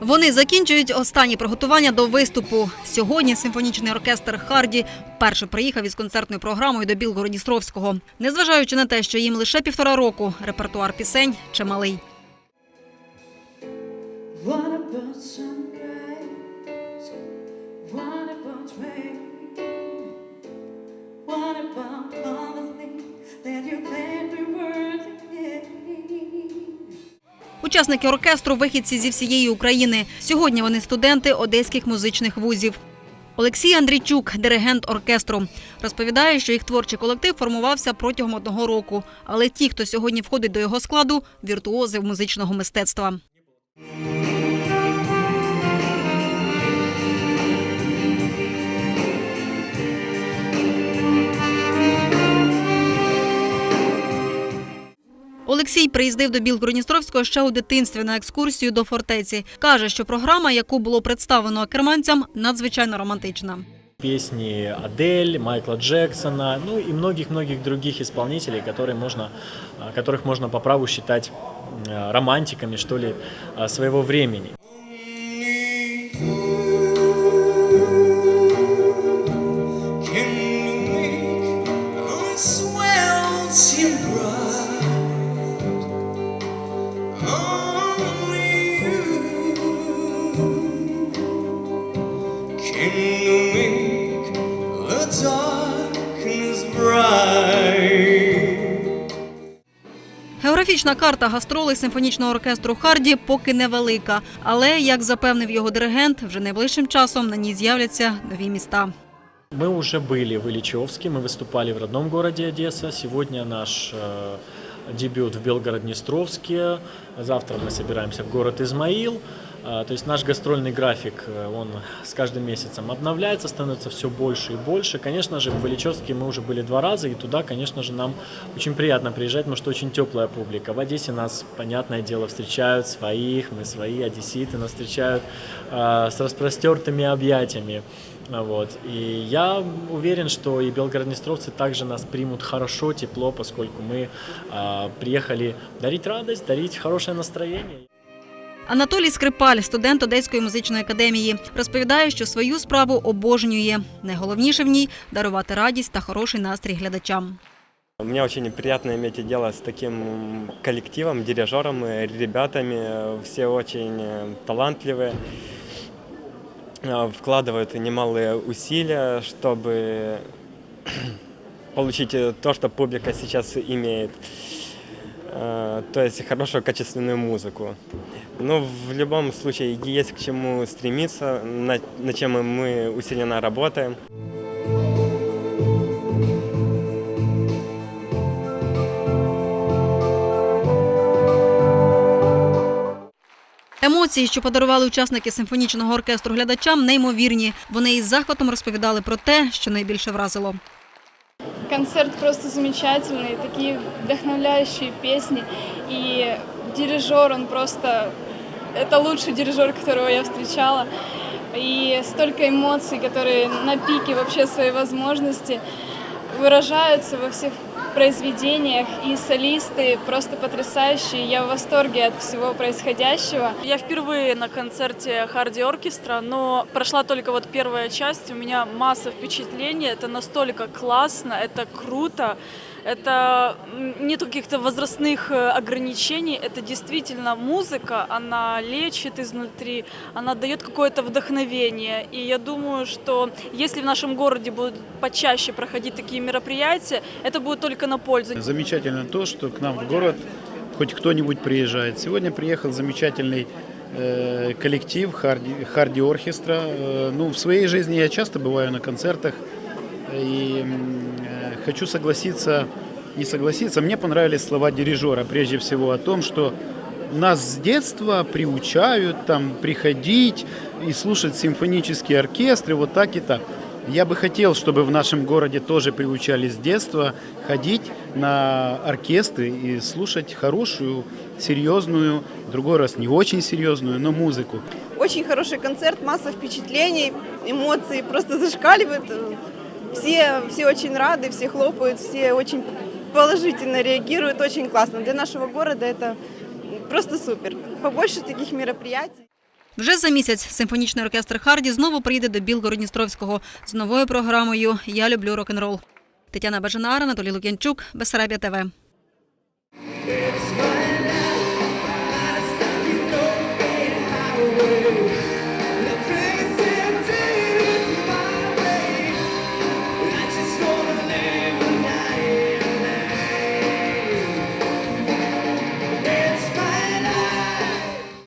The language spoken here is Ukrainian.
Вони закінчують останні приготування до виступу. Сьогодні симфонічний оркестр Харді вперше приїхав із концертною програмою до Білгородністровського. Незважаючи на те, що їм лише півтора року, репертуар пісень чималий. What about sunrise? What Учасники оркестру вихідці зі всієї України. Сьогодні вони студенти одеських музичних вузів. Олексій Андрійчук, диригент оркестру, розповідає, що їх творчий колектив формувався протягом одного року. Але ті, хто сьогодні входить до його складу, віртуози музичного мистецтва. Олексій приїздив до Білгородністровського ще у дитинстві на екскурсію до фортеці. Каже, що програма, яку було представлено керманцям, надзвичайно романтична. песни Адель, Майкла Джексона, ну и многих-многих других исполнителей, которые можно, которых можно по праву считать а, романтиками, что ли, своего времени. Географічна карта гастролей симфонічного оркестру Харді поки невелика. Але, як запевнив його диригент, вже найближчим часом на ній з'являться нові міста. Мы уже были в Ильичевске, мы выступали в родном городе Одесса. Сегодня наш э, дебют в Белгород-Днестровске. Завтра мы собираемся в город Измаил. А, То есть наш гастрольный график, э, он с каждым месяцем обновляется, становится все больше и больше. Конечно же, в Ильичевске мы уже были два раза, и туда, конечно же, нам очень приятно приезжать, потому что очень теплая публика. В Одессе нас, понятное дело, встречают своих, мы свои, одесситы нас встречают э, с распростертыми объятиями. А, Вот. И я уверен, что и белгороднестровцы также нас примут хорошо, тепло, поскольку мы а, приехали дарить радость, дарить хорошее настроение. Анатолій Скрипаль, студент Одеської музичної академії, розповідає, що свою справу обожнює. Найголовніше в ній дарувати радість та хороший настрій глядачам. Мне очень приятно иметь дело с таким коллективом, дирижером, э, ребятами. Все очень э, талантливые, э, вкладывают немалые усилия, чтобы получить э, то, что публика сейчас имеет. Э, То есть хорошую качественную музыку. Но в любом случае есть к чему стремиться, над над чем мы усиленно работаем. Емоції, що подарували учасники симфонічного оркестру глядачам, неймовірні. Вони із захватом розповідали про те, що найбільше вразило. Концерт просто замечательный, такие вдохновляющие песни. И дирижер, он просто... Это лучший дирижер, которого я встречала. И столько эмоций, которые на пике вообще своей возможности выражаются во всех произведениях. И солисты просто потрясающие. Я в восторге от всего происходящего. Я впервые на концерте Харди Оркестра, но прошла только вот первая часть. У меня масса впечатлений. Это настолько классно, это круто. Это м, нету каких-то возрастных э, ограничений. Это действительно музыка, она лечит изнутри, она дает какое-то вдохновение. И я думаю, что если в нашем городе будут почаще проходить такие мероприятия, это будет только на пользу. Замечательно то, что к нам в город хоть кто-нибудь приезжает. Сегодня приехал замечательный э, коллектив Харди, Харди Оркестра. Э, ну, в своей жизни я часто бываю на концертах и м, э, хочу согласиться, не согласиться. Мне понравились слова дирижера прежде всего о том, что нас с детства приучают там приходить и слушать симфонические оркестры вот так и так. Я бы хотел, чтобы в нашем городе тоже приучали с детства ходить на оркестры и слушать хорошую, серьезную, другой раз не очень серьезную, но музыку. Очень хороший концерт, масса впечатлений, эмоции просто зашкаливают. Все, все очень рады, все хлопают, все очень положительно реагируют, очень классно. Для нашего города это просто супер. Побольше таких мероприятий. Вже за місяць симфонічний оркестр Харді знову приїде до Білгородністровського з новою програмою Я люблю рок-н-рол. Тетяна Бажанара, Анатолій Лук'янчук, Бесарабія ТВ.